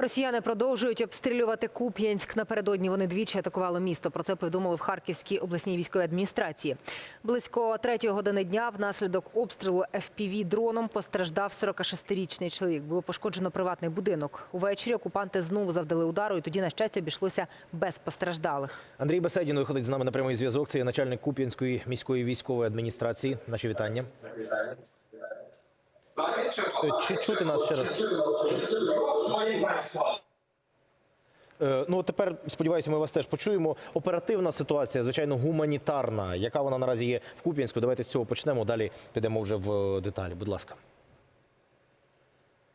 Росіяни продовжують обстрілювати Куп'янськ. Напередодні вони двічі атакували місто. Про це повідомили в Харківській обласній військовій адміністрації. Близько третьої години дня внаслідок обстрілу fpv дроном постраждав 46-річний чоловік. Було пошкоджено приватний будинок. Увечері окупанти знову завдали удару, і тоді, на щастя, обійшлося без постраждалих. Андрій Беседін виходить з нами на прямий зв'язок. Це є начальник Куп'янської міської військової адміністрації. Наші вітання. Чи чути нас ще раз? Е, Ну тепер сподіваюся, ми вас теж почуємо. Оперативна ситуація, звичайно, гуманітарна. Яка вона наразі є в Куп'янську? Давайте з цього почнемо. Далі підемо вже в е, деталі. Будь ласка.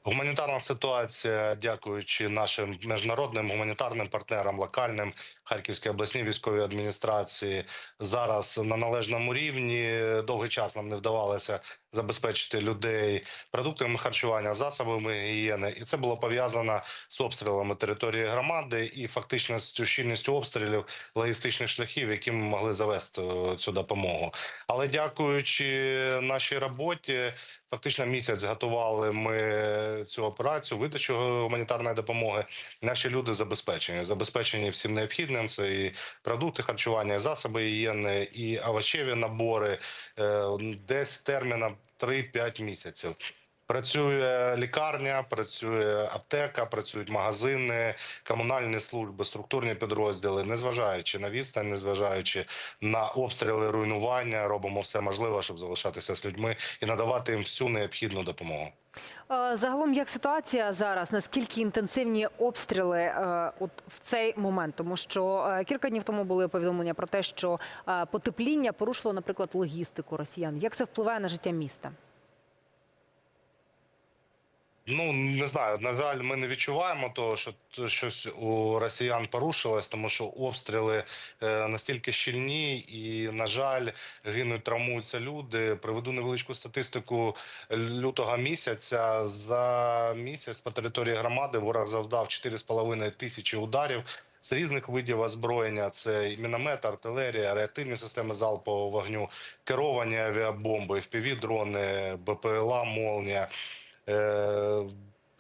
Гуманітарна ситуація, дякуючи нашим міжнародним гуманітарним партнерам, локальним Харківській обласній військовій адміністрації, зараз на належному рівні. Довгий час нам не вдавалося забезпечити людей продуктами харчування, засобами гігієни, і це було пов'язано з обстрілами території громади і фактично з щільністю обстрілів логістичних шляхів, які ми могли завести е, цю допомогу. Але дякуючи нашій роботі, фактично місяць готували ми цю операцію, видачу гуманітарної допомоги. Наші люди забезпечені, забезпечені всім необхідним. Це і продукти харчування, і засоби гігієни, і овочеві набори, е, десь терміна 3-5 місяців. Працює лікарня, працює аптека, працюють магазини, комунальні служби, структурні підрозділи. Незважаючи на відстань, незважаючи на обстріли, руйнування, робимо все можливе, щоб залишатися з людьми і надавати їм всю необхідну допомогу. Е, Загалом, як ситуація зараз? Наскільки інтенсивні обстріли е, от в цей момент? Тому що е, кілька днів тому були повідомлення про те, що е, потепління порушило, наприклад, логістику росіян. Як це впливає на життя міста? Ну не знаю. На жаль, ми не відчуваємо того, що щось у росіян порушилось, тому що обстріли е, настільки щільні, і на жаль, гинуть, травмуються люди. Приведу невеличку статистику лютого місяця. За місяць по території громади ворог завдав 4,5 тисячі ударів. З різних видів озброєння це і міномет, артилерія, реактивні системи залпового вогню, керовані авіабомби, FPV-дрони, БПЛА, молнія. Е,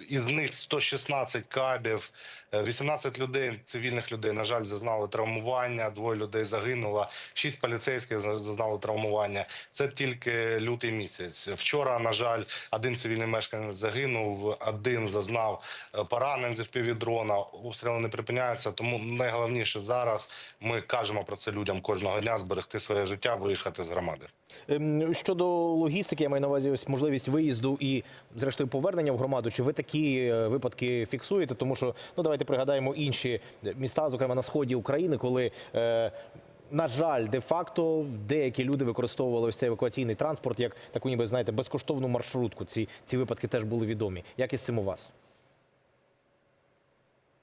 Із них 116 кабів, е, 18 людей, цивільних людей, на жаль, зазнали травмування. Двоє людей загинуло, шість поліцейських за- зазнали травмування. Це тільки лютий місяць. Вчора, на жаль, один цивільний мешканець загинув, один зазнав е, поранень з впівдрона. Обстріли не припиняються. Тому найголовніше зараз ми кажемо про це людям кожного дня: зберегти своє життя, виїхати з громади. Ем, Щодо логістики, я маю на увазі ось можливість виїзду і, зрештою, повернення в громаду. Чи ви такі е, випадки фіксуєте? Тому що ну давайте пригадаємо інші міста, зокрема на сході України, коли. Е, на жаль, де-факто деякі люди використовували ось цей евакуаційний транспорт як таку, ніби знаєте, безкоштовну маршрутку. Ці, ці випадки теж були відомі. Як із цим у вас?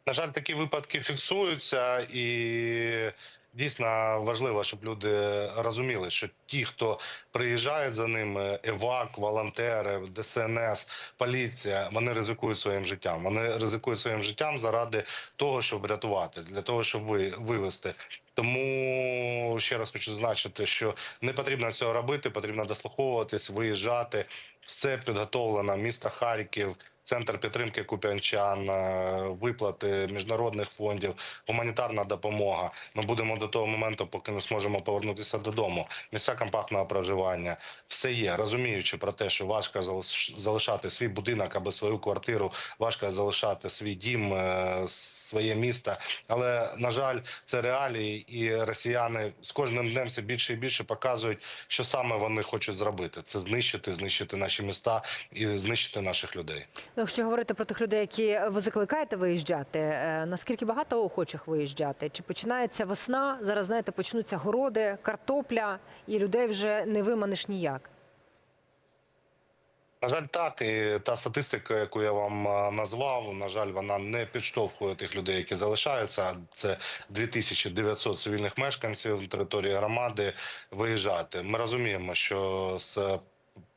На жаль, такі випадки фіксуються, і дійсно важливо, щоб люди розуміли, що ті, хто приїжджають за ними, евак, волонтери, ДСНС, поліція, вони ризикують своїм життям. Вони ризикують своїм життям заради того, щоб врятувати, для того, щоб ви вивести. Тому ще раз хочу зазначити, що не потрібно цього робити, потрібно дослуховуватись, виїжджати. Все підготовлено. Місто Харків, центр підтримки куп'янчан, е, виплати міжнародних фондів, гуманітарна допомога. Ми будемо до того моменту, поки не зможемо повернутися додому. Місця компактного проживання все є, розуміючи про те, що важко залиш- залишати свій будинок або свою квартиру, важко залишати свій дім, е, своє місто. Але на жаль, це реалії, і росіяни з кожним днем все більше і більше показують, що саме вони хочуть зробити: це знищити, знищити наші міста і знищити наших людей. Якщо говорити про тих людей, які ви закликаєте виїжджати, е, наскільки багато охочих виїжджати? Чи починається весна? Зараз знаєте, почнуться городи, картопля, і людей вже не виманиш ніяк. На жаль, так і та статистика, яку я вам назвав, на жаль, вона не підштовхує тих людей, які залишаються. Це 2900 цивільних мешканців території громади виїжджати. Ми розуміємо, що з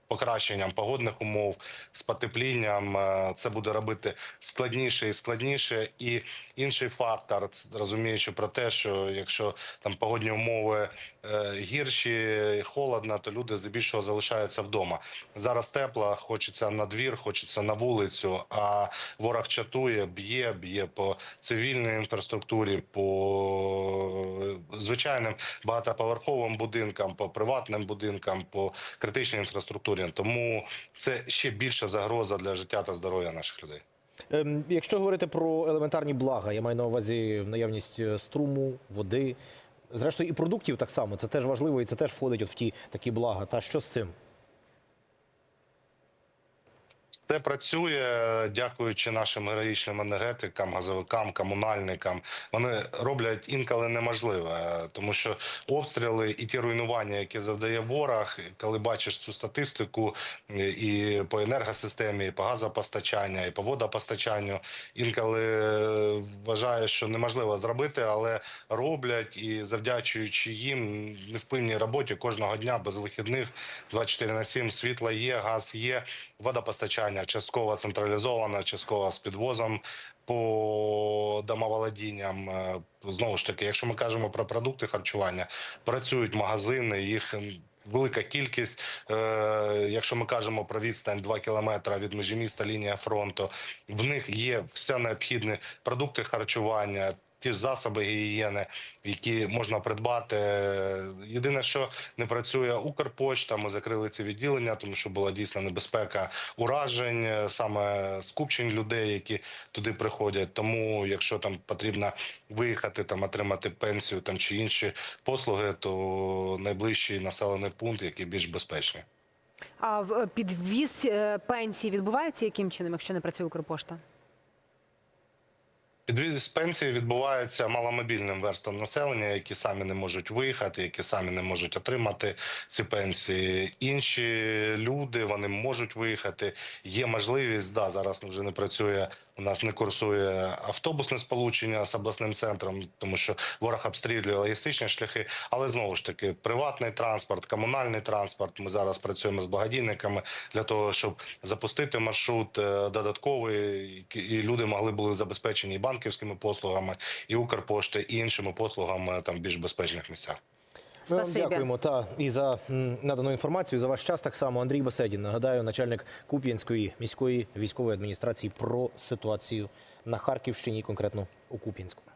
покращенням погодних умов, з потеплінням е, це буде робити складніше і складніше. І інший фактор, розуміючи про те, що якщо там погодні умови гірші, холодно, то люди здебільшого залишаються вдома. Зараз тепло, хочеться на двір, хочеться на вулицю. А ворог чатує, б'є, б'є по цивільній інфраструктурі, по звичайним багатоповерховим будинкам, по приватним будинкам, по критичній інфраструктурі. Тому це ще більша загроза для життя та здоров'я наших людей. Ем, Якщо говорити про елементарні блага, я маю на увазі наявність е, струму, води, зрештою і продуктів так само. Це теж важливо, і це теж входить от в ті такі блага. Та що з цим? Це працює, дякуючи нашим героїчним енергетикам, газовикам, комунальникам. Вони роблять інколи неможливе, тому що обстріли і ті руйнування, які завдає ворог, коли бачиш цю статистику і по енергосистемі, і по газопостачанню, і по водопостачанню, інколи вважаєш, що неможливо зробити, але роблять і завдячуючи їм невпинній роботі кожного дня без вихідних 24 на 7 світло є, газ є, водопостачання частково централізоване, частково з підвозом по домоволодінням. Е, Знову ж таки, якщо ми кажемо про продукти харчування, працюють магазини, їх велика кількість. Е, якщо ми кажемо про відстань 2 кілометри від межі міста, лінія фронту, в них є все необхідні продукти харчування. Ті ж засоби гігієни, які можна придбати. Єдине, що не працює Укрпочта, ми закрили ці відділення, тому що була дійсно небезпека уражень, саме скупчень людей, які туди приходять. Тому, якщо там потрібно виїхати, там отримати пенсію там чи інші послуги, то найближчий населений пункт, який більш безпечний. А е, підвіз е, пенсії відбувається яким чином, якщо не працює Укрпошта? Підвіз пенсії відбувається маломобільним верствам населення, які самі не можуть виїхати, які самі не можуть отримати ці пенсії. Інші люди вони можуть виїхати. Є можливість, да, зараз вже не працює. У нас не курсує автобусне сполучення з обласним центром, тому що ворог обстрілює логістичні шляхи. Але знову ж таки, приватний транспорт, комунальний транспорт. Ми зараз працюємо з благодійниками для того, щоб запустити маршрут е, додатковий, і- люди могли були забезпечені і банківськими послугами, і Укрпошти, і іншими послугами там в більш безпечних місцях. Ми вам дякуємо та і за надану інформацію. За ваш час так само Андрій Беседін. Нагадаю, начальник Куп'янської міської військової адміністрації про ситуацію на Харківщині, конкретно у Куп'янську.